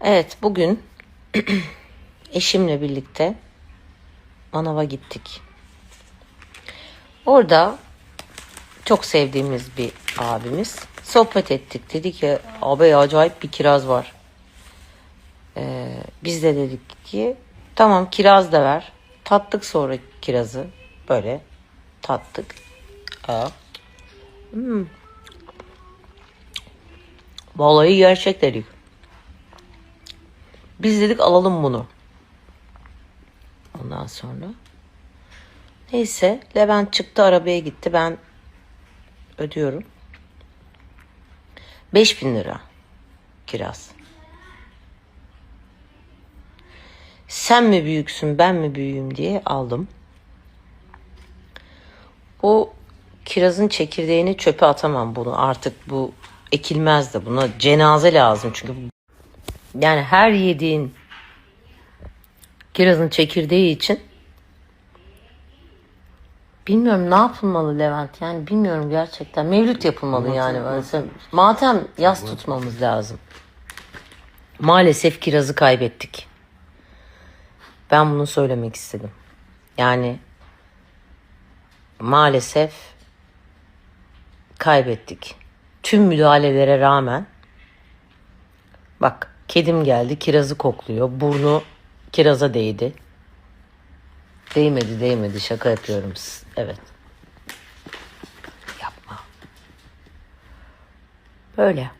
Evet bugün eşimle birlikte manava gittik. Orada çok sevdiğimiz bir abimiz sohbet ettik. Dedi ki abi acayip bir kiraz var. Ee, biz de dedik ki tamam kiraz da ver. Tattık sonra kirazı. Böyle tattık. Aa. Hmm. Vallahi gerçek dedik. Biz dedik alalım bunu. Ondan sonra neyse Levent çıktı arabaya gitti. Ben ödüyorum. 5000 lira kiraz. Sen mi büyüksün ben mi büyüğüm diye aldım. O kirazın çekirdeğini çöpe atamam bunu artık bu ekilmez de buna cenaze lazım çünkü bu- yani her yediğin kirazın çekirdeği için bilmiyorum ne yapılmalı Levent. Yani bilmiyorum gerçekten. Mevlüt yapılmalı yani. Böyle matem yas tutmamız lazım. Maalesef kirazı kaybettik. Ben bunu söylemek istedim. Yani maalesef kaybettik. Tüm müdahalelere rağmen bak kedim geldi kirazı kokluyor. Burnu kiraza değdi. Değmedi değmedi şaka yapıyorum. Evet. Yapma. Böyle.